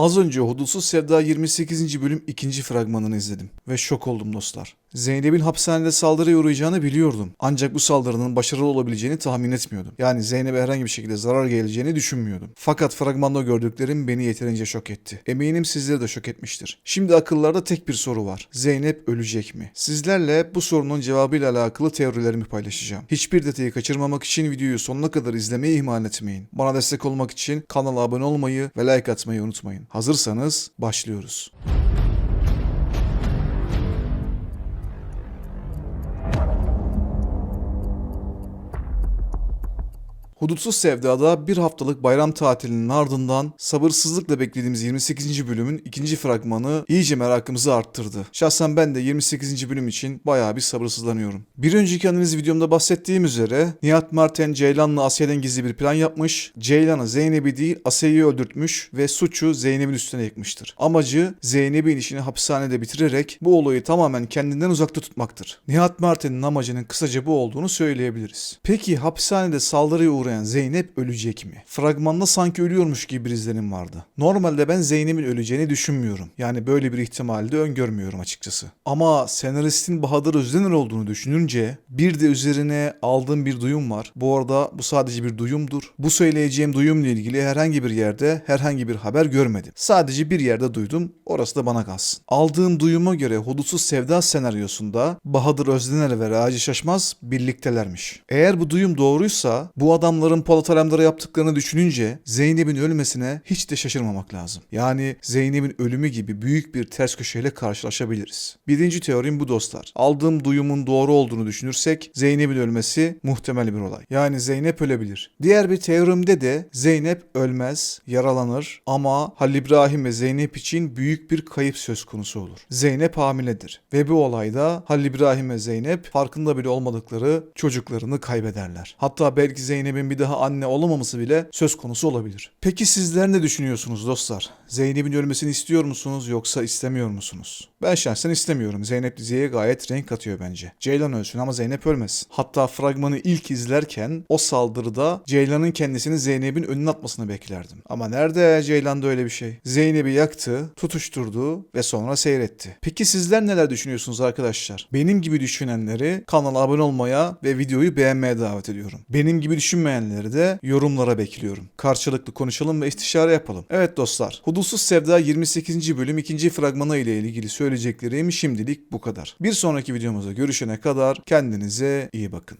Az önce Hudutsuz Sevda 28. bölüm 2. fragmanını izledim ve şok oldum dostlar. Zeynep'in hapishanede saldırıya uğrayacağını biliyordum. Ancak bu saldırının başarılı olabileceğini tahmin etmiyordum. Yani Zeynep'e herhangi bir şekilde zarar geleceğini düşünmüyordum. Fakat fragmanda gördüklerim beni yeterince şok etti. Eminim sizleri de şok etmiştir. Şimdi akıllarda tek bir soru var. Zeynep ölecek mi? Sizlerle bu sorunun cevabıyla alakalı teorilerimi paylaşacağım. Hiçbir detayı kaçırmamak için videoyu sonuna kadar izlemeyi ihmal etmeyin. Bana destek olmak için kanala abone olmayı ve like atmayı unutmayın. Hazırsanız başlıyoruz. Hudutsuz Sevda'da bir haftalık bayram tatilinin ardından sabırsızlıkla beklediğimiz 28. bölümün ikinci fragmanı iyice merakımızı arttırdı. Şahsen ben de 28. bölüm için bayağı bir sabırsızlanıyorum. Bir önceki analiz videomda bahsettiğim üzere Nihat Marten Ceylan'la Asya'dan gizli bir plan yapmış. Ceylan'ı Zeynep'i değil Asya'yı öldürtmüş ve suçu Zeynep'in üstüne yıkmıştır. Amacı Zeynep'in işini hapishanede bitirerek bu olayı tamamen kendinden uzakta tutmaktır. Nihat Marten'in amacının kısaca bu olduğunu söyleyebiliriz. Peki hapishanede saldırıya uğrayan Zeynep ölecek mi? Fragmanda sanki ölüyormuş gibi bir izlenim vardı. Normalde ben Zeynep'in öleceğini düşünmüyorum. Yani böyle bir ihtimali de öngörmüyorum açıkçası. Ama senaristin Bahadır Özdener olduğunu düşününce bir de üzerine aldığım bir duyum var. Bu arada bu sadece bir duyumdur. Bu söyleyeceğim duyumla ilgili herhangi bir yerde herhangi bir haber görmedim. Sadece bir yerde duydum. Orası da bana kalsın. Aldığım duyuma göre Hudutsuz Sevda senaryosunda Bahadır Özdener ve Raci Şaşmaz birliktelermiş. Eğer bu duyum doğruysa bu adamların Polat Alemdar'a yaptıklarını düşününce Zeynep'in ölmesine hiç de şaşırmamak lazım. Yani Zeynep'in ölümü gibi büyük bir ters köşeyle karşılaşabiliriz. Birinci teorim bu dostlar. Aldığım duyumun doğru olduğunu düşünürsek Zeynep'in ölmesi muhtemel bir olay. Yani Zeynep ölebilir. Diğer bir teorimde de Zeynep ölmez, yaralanır ama Halil İbrahim ve Zeynep için büyük bir kayıp söz konusu olur. Zeynep hamiledir ve bu olayda Halil İbrahim ve Zeynep farkında bile olmadıkları çocuklarını kaybederler. Hatta belki Zeynep'in bir daha anne olamaması bile söz konusu olabilir. Peki sizler ne düşünüyorsunuz dostlar? Zeynep'in ölmesini istiyor musunuz yoksa istemiyor musunuz? Ben şahsen istemiyorum. Zeynep diziye gayet renk katıyor bence. Ceylan ölsün ama Zeynep ölmesin. Hatta fragmanı ilk izlerken o saldırıda Ceylan'ın kendisini Zeynep'in önüne atmasını beklerdim. Ama nerede Ceylan'da öyle bir şey? Zeynep'i yaktı, tutuşturdu ve sonra seyretti. Peki sizler neler düşünüyorsunuz arkadaşlar? Benim gibi düşünenleri kanala abone olmaya ve videoyu beğenmeye davet ediyorum. Benim gibi düşünmeyenleri de yorumlara bekliyorum. Karşılıklı konuşalım ve istişare yapalım. Evet dostlar, Hudutsuz Sevda 28. bölüm 2. fragmanı ile ilgili söyleyeceklerim şimdilik bu kadar. Bir sonraki videomuzda görüşene kadar kendinize iyi bakın.